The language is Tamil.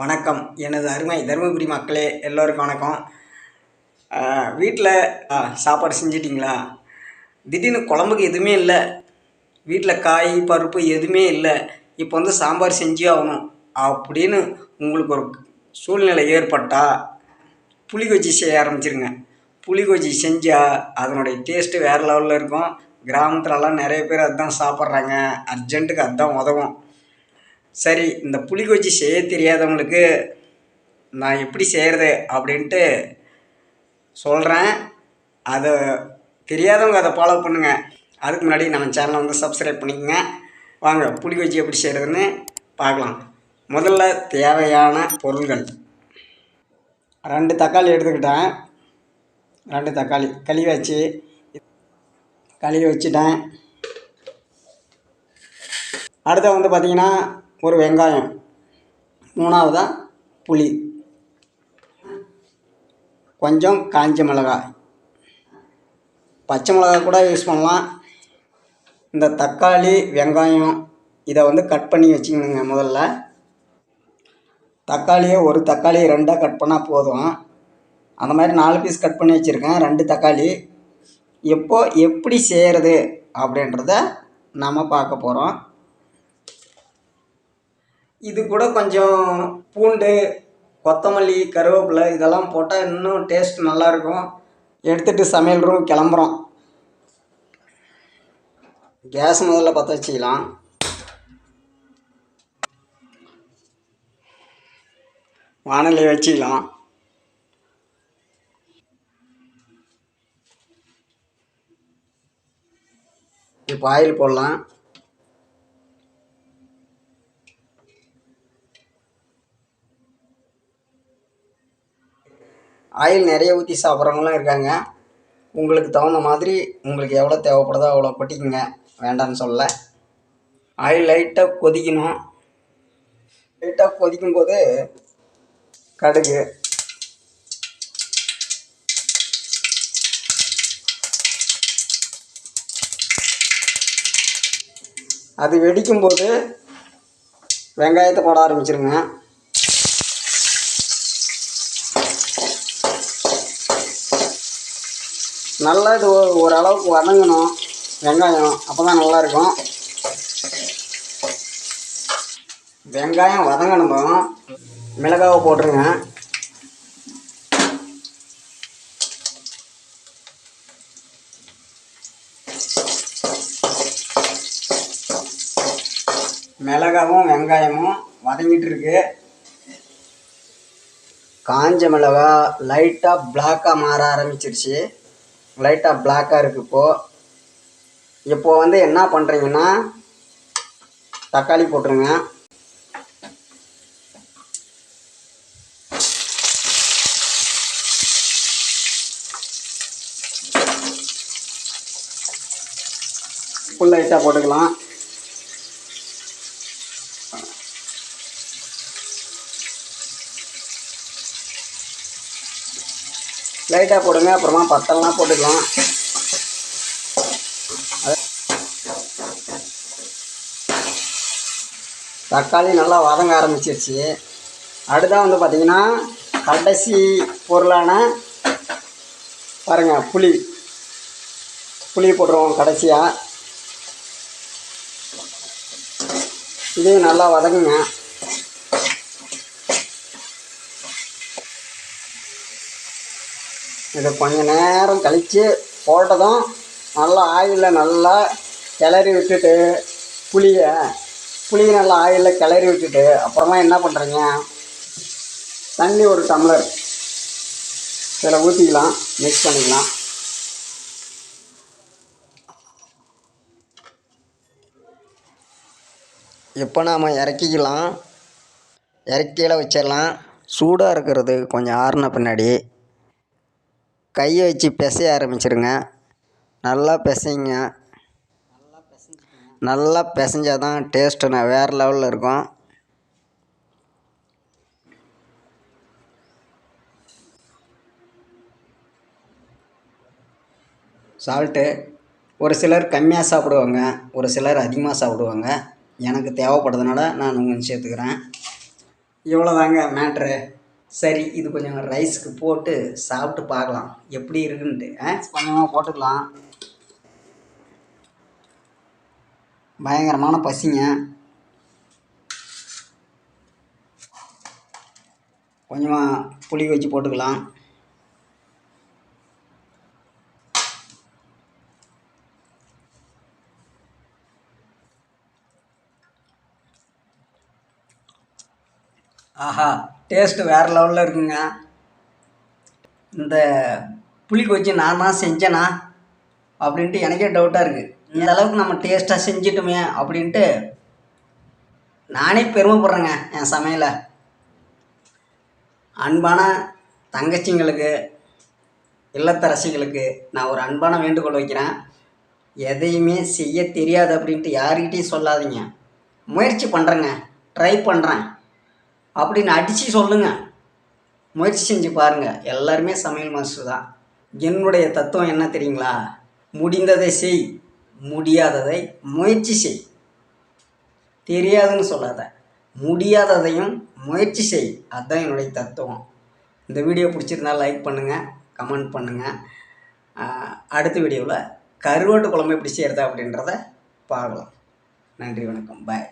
வணக்கம். எனது அருமை தருமபுரி மக்களே எல்லோருக்கும் வணக்கம். வீட்டில் சாப்பாடு செஞ்சிட்டிங்களா? திடீர்னு குழம்புக்கு எதுவுமே இல்லை. வீட்டில் காய் பருப்பு எதுவுமே இல்லை. இப்போ வந்து சாம்பார் செஞ்சே ஆகணும். அப்படின்னு உங்களுக்கு ஒரு சூழ்நிலை ஏற்பட்டால் புளிகொச்சி செய்ய ஆரம்பிச்சிருங்க. புளிகொச்சி செஞ்சால் அதனுடைய டேஸ்ட்டு வேறு லெவலில் இருக்கும். கிராமத்துலலாம் நிறைய பேர் அதுதான் சாப்பிட்றாங்க. அர்ஜென்ட்டுக்கு அதுதான் உதவும். சரி இந்த புளிகொச்சி செய்ய தெரியாதவங்களுக்கு நான் எப்படி செய்கிறது அப்படின்ட்டு சொல்கிறேன் அதை தெரியாதவங்க அதை ஃபாலோ பண்ணுங்கள் அதுக்கு முன்னாடி நம்ம சேனலை வந்து சப்ஸ்கிரைப் பண்ணிக்கோங்க. வாங்க புளிகொச்சி எப்படி செய்கிறதுன்னு பார்க்கலாம். முதல்ல தேவையான பொருள்கள். ரெண்டு தக்காளி எடுத்துக்கிட்டேன். ரெண்டு தக்காளி. கழுவி வச்சு கழுவி வச்சுட்டேன். அடுத்த வந்து பார்த்திங்கன்னா ஒரு வெங்காயம். மூணாவதாக புளி. கொஞ்சம் காஞ்ச மிளகாய். பச்சை மிளகாய் கூட யூஸ் பண்ணலாம். இந்த தக்காளி வெங்காயம் இதை வந்து கட் பண்ணி வச்சுக்கணுங்க முதல்ல. தக்காளியை ஒரு தக்காளி ரெண்டாக கட் பண்ணால் போதும். அந்த மாதிரி நாலு பீஸ் கட் பண்ணி வச்சுருக்கேன். ரெண்டு தக்காளி. எப்போ எப்படி செய்கிறது அப்படின்றத நாம் பார்க்க போகிறோம் இது கூட கொஞ்சம் பூண்டு கொத்தமல்லி கருவேப்பிலை இதெல்லாம் போட்டால் இன்னும் டேஸ்ட் நல்லாயிருக்கும். எடுத்துகிட்டு சமையல் ரூம் கிளம்புறோம். கேஸ் முதல்ல பற்ற வச்சுக்கலாம். வானொலி வச்சுக்கலாம். இப்போ ஆயில் போடலாம். ஆயில் நிறைய ஊற்றி சாப்பிட்றவங்களும் இருக்காங்க. உங்களுக்கு தகுந்த மாதிரி உங்களுக்கு எவ்வளோ தேவைப்படுதோ அவ்வளோ கொட்டிக்கங்க. வேண்டாம்னு சொல்ல ஆயில் லைட்டாக கொதிக்கணும். லைட்டாக கொதிக்கும்போது கடுகு. அது வெடிக்கும்போது வெங்காயத்தை போட ஆரம்பிச்சிருங்க. நல்லா இது ஓரளவுக்கு வதங்கணும் வெங்காயம் அப்போ தான் நல்லாயிருக்கும். வெங்காயம் வதங்கணும் மிளகாவை போட்டுருங்க. மிளகாவும் வெங்காயமும் வதங்கிட்டு இருக்கு காஞ்ச மிளகா லைட்டாக பிளாக்காக மாற ஆரம்பிச்சிருச்சு. லைட்டாக பிளாக்காக இருக்குது இப்போது இப்போது வந்து என்ன பண்ணுறீங்கன்னா தக்காளி போட்டுருங்க. ஃபுல் லைட்டாக போட்டுக்கலாம். லைட்டாக போடுங்க அப்புறமா பத்தலாம் போட்டுக்கலாம். தக்காளி நல்லா வதங்க ஆரம்பிச்சிருச்சு. அடுத்தா வந்து பார்த்திங்கன்னா கடைசி பொருளான பாருங்கள் புளி. புளி போட்டுருவோம் கடைசியாக இதையும் நல்லா வதங்குங்க. இதை கொஞ்ச நேரம் கழித்து போட்டதும் நல்லா ஆயிலில் நல்லா கிளறி விட்டுட்டு புளியை புளியை நல்லா ஆயிலில் கிளறி விட்டுட்டு அப்புறமா என்ன பண்ணுறீங்க தண்ணி ஒரு டம்ளர். இதில் ஊற்றிக்கலாம் மிக்ஸ் பண்ணிக்கலாம். இப்போ நாம் இறக்கிக்கலாம். இறக்கியில் வச்சிடலாம். சூடாக இருக்கிறது கொஞ்சம் ஆறின பின்னாடி. கையை வச்சு பிசைய ஆரம்பிச்சிருங்க. நல்லா பிசைங்க. நல்லா பிசைஞ்சால் தான் டேஸ்ட்டு நான் வேறு லெவலில் இருக்கும். சால்ட்டு ஒரு சிலர் கம்மியாக சாப்பிடுவாங்க ஒரு சிலர் அதிகமாக சாப்பிடுவாங்க. எனக்கு தேவைப்படுறதுனால நான் கொஞ்சம் சேர்த்துக்கிறேன். இவ்வளோதாங்க மேட்ரு சரி இது கொஞ்சம் ரைஸுக்கு போட்டு சாப்பிட்டு பார்க்கலாம். எப்படி இருக்குன்ட்டு ஆ? கொஞ்சமாக போட்டுக்கலாம். பயங்கரமான பசிங்க. கொஞ்சமாக புளி வச்சு போட்டுக்கலாம். ஆஹா டேஸ்ட்டு வேறு லெவலில் இருக்குங்க. இந்த புளிக்கொச்சி வச்சு நான் தான் செஞ்சேனா அப்படின்ட்டு எனக்கே டவுட்டாக இருக்குது இந்த அளவுக்கு நம்ம டேஸ்ட்டாக செஞ்சிட்டோமே அப்படின்ட்டு நானே பெருமைப்படுறேங்க என் சமையலை. அன்பான தங்கச்சிங்களுக்கு இல்லத்தரசிகளுக்கு நான் ஒரு அன்பான வேண்டுகோள் வைக்கிறேன். எதையுமே செய்ய தெரியாது அப்படின்ட்டு யார்கிட்டையும் சொல்லாதீங்க. முயற்சி பண்ணுறேங்க ட்ரை பண்ணுறேன் அப்படின்னு அடித்து சொல்லுங்கள் முயற்சி செஞ்சு பாருங்கள் எல்லாருமே சமையல் மாஸ்டர் தான். என்னுடைய தத்துவம் என்ன தெரியுங்களா? முடிந்ததை செய் முடியாததை முயற்சி செய். தெரியாதுன்னு சொல்லாத. முடியாததையும் முயற்சி செய். அதுதான் என்னுடைய தத்துவம். இந்த வீடியோ பிடிச்சிருந்தா லைக் பண்ணுங்கள் கமெண்ட் பண்ணுங்கள் அடுத்த வீடியோவில் கருவாட்டு குழம்பு எப்படி செய்கிறது அப்படின்றத பார்க்கலாம். நன்றி வணக்கம். பாய்